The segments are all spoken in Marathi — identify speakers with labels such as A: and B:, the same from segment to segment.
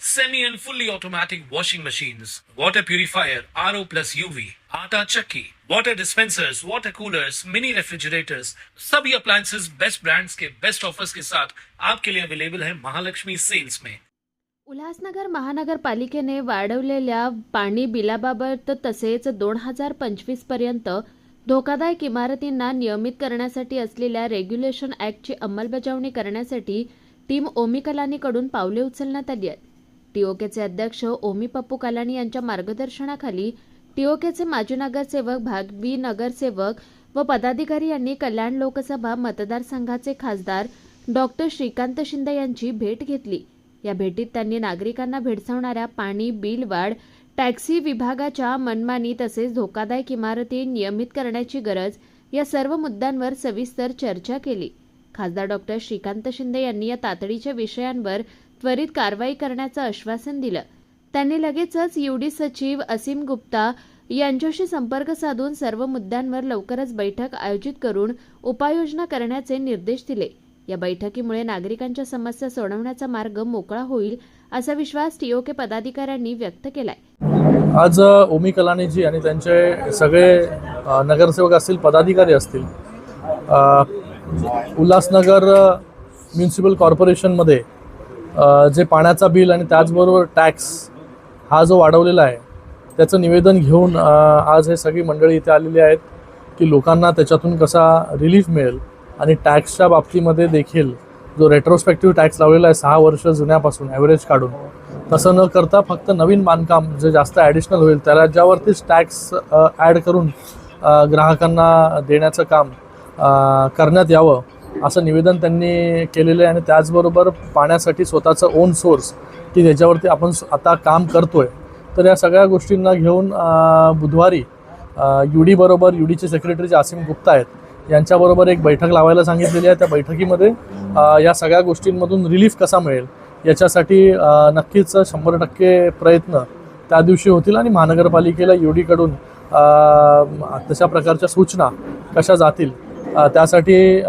A: semi and fully automatic washing machines, water purifier, RO plus UV, आटा चक्की, water dispensers, water coolers, mini refrigerators, सभी appliances बेस्ट ब्रांड्स के बेस्ट ऑफर्स के साथ आपके लिए अवेलेबल है महालक्ष्मी सेल्स में
B: उल्हासनगर महानगरपालिकेने वाढवलेल्या पाणी बिलाबाबत तसेच दोन हजार पंचवीसपर्यंत धोकादायक इमारतींना नियमित करण्यासाठी असलेल्या रेग्युलेशन ॲक्टची अंमलबजावणी करण्यासाठी टीम ओमिकलानीकडून पावले उचलण्यात आली आहेत. टीओकेचे अध्यक्ष ओमी पप्पू कलानी यांच्या मार्गदर्शनाखाली टीओकेचे माजी नगरसेवक भागवी नगरसेवक व पदाधिकारी यांनी कल्याण लोकसभा मतदारसंघाचे खासदार डॉक्टर श्रीकांत शिंदे यांची भेट घेतली. या भेटीत त्यांनी नागरिकांना भेडसावणाऱ्या पाणी बिल वाढ टॅक्सी विभागाच्या मनमानी तसेच धोकादायक इमारती नियमित करण्याची गरज या सर्व मुद्द्यांवर सविस्तर चर्चा केली. खासदार डॉक्टर श्रीकांत शिंदे यांनी या तातडीच्या विषयांवर त्वरित कारवाई करण्याचं आश्वासन दिलं. त्यांनी लगेचच युडी सचिव असीम गुप्ता यांच्याशी संपर्क साधून सर्व मुद्द्यांवर लवकरच बैठक आयोजित करून उपाययोजना करण्याचे निर्देश दिले. या बैठकीमुळे नागरिकांच्या समस्या सोडवण्याचा मार्ग मोकळा होईल असा विश्वास टीओके पदाधिकाऱ्यांनी व्यक्त केलाय.
C: आज ओमी कलानीजी आणि त्यांचे सगळे नगरसेवक असतील पदाधिकारी असतील उल्हासनगर म्युन्सिपल कॉर्पोरेशनमध्ये जे पाण्याचा बिल आणि त्याचबरोबर टॅक्स हा जो वाढवलेला आहे त्याचं निवेदन घेऊन आज हे सगळी मंडळी इथे आलेली आहेत की लोकांना त्याच्यातून कसा रिलीफ मिळेल आणि टॅक्सच्या बाबतीमध्ये देखील जो रेट्रोस्पेक्टिव्ह टॅक्स लावलेला आहे सहा वर्ष जुन्यापासून ॲव्हरेज काढून तसं न करता फक्त नवीन बांधकाम जे जास्त ॲडिशनल होईल त्याला ज्यावरतीच टॅक्स ॲड करून ग्राहकांना देण्याचं काम करण्यात यावं असं निवेदन त्यांनी केलेलं आहे आणि त्याचबरोबर पाण्यासाठी स्वतःचं ओन सोर्स की ज्याच्यावरती आपण आता काम करतो आहे तर या सगळ्या गोष्टींना घेऊन बुधवारी यू डीबरोबर यू डीचे सेक्रेटरी जे आसिम गुप्ता आहेत. यांच्याबरोबर एक बैठक लावायला सांगितलेली आहे. त्या बैठकीमध्ये या सगळ्या गोष्टींमधून रिलीफ कसा मिळेल? याच्यासाठी नक्कीच शंभर टक्के प्रयत्न त्या दिवशी होतील आणि महानगरपालिकेला यू डीकडून तशा प्रकारच्या सूचना कशा जातील त्यासाठी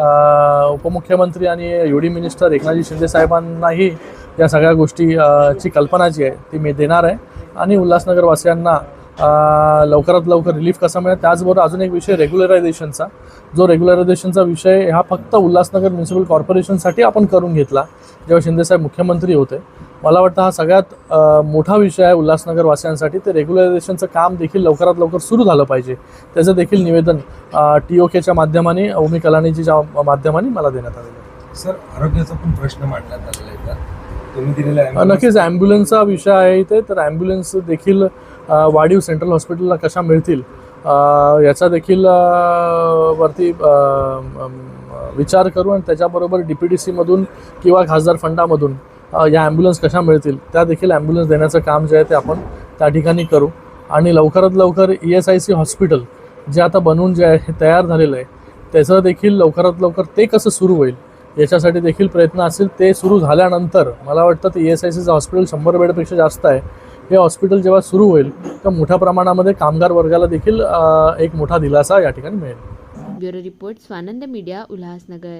C: उपमुख्यमंत्री आणि U D minister Eknathji Shinde साहेबांनाही या सगळ्या गोष्टी ची कल्पना जी आहे ती मी देणार आहे. आणि उल्हासनगरवासियांना लवकरात लवकर रिलीफ कसा मिळेल त्याचबरोबर अजून एक विषय रेग्युलरायझेशनचा जो रेग्युलरायझेशनचा विषय हा फक्त उल्हासनगर म्युन्सिपल कॉर्पोरेशनसाठी आपण करून घेतला जेव्हा शिंदेसाहेब मुख्यमंत्री होते. मला वाटतं हा सगळ्यात मोठा विषय आहे उल्हासनगरवासियांसाठी. ते रेग्युलरायझेशनचं काम देखील लवकरात लवकर सुरू झालं पाहिजे. त्याचं देखील निवेदन टी ओ केच्या माध्यमाने ओमी कलानीजीच्या माध्यमाने मला देण्यात आलेलं आहे.
D: सर आरोग्याचा पण प्रश्न मांडण्यात आलेला आहे का? तुम्ही दिलेला
C: नक्कीच ॲम्ब्युलन्सचा विषय आहे इथे. तर ॲम्ब्युलन्स देखील वाढीव सेंट्रल हॉस्पिटलला कशा मिळतील याचा देखील वरती विचार करू. आणि त्याच्याबरोबर डी पी डी सीमधून किंवा खासदार फंडामधून या ॲम्ब्युलन्स कशा मिळतील त्या देखील ॲम्ब्युलन्स देण्याचं काम जे आहे ते आपण त्या ठिकाणी करू. आणि लवकरात लवकर E S I C hospital जे आता बनवून जे आहे हे तयार झालेलं आहे त्याचं देखील लवकरात लवकर ते कसं सुरू होईल याच्यासाठी देखील प्रयत्न असेल ते सुरू झाल्यानंतर मला वाटतं ई एस आय सीचं हॉस्पिटल शंभर बेडपेक्षा जास्त आहे. हे हॉस्पिटल जेव्हा सुरू होईल तर मोठ्या प्रमाणामध्ये कामगार वर्गाला देखील एक मोठा दिलासा या ठिकाणी मिळेल.
B: Bureau report Swanand media Ulhasnagar.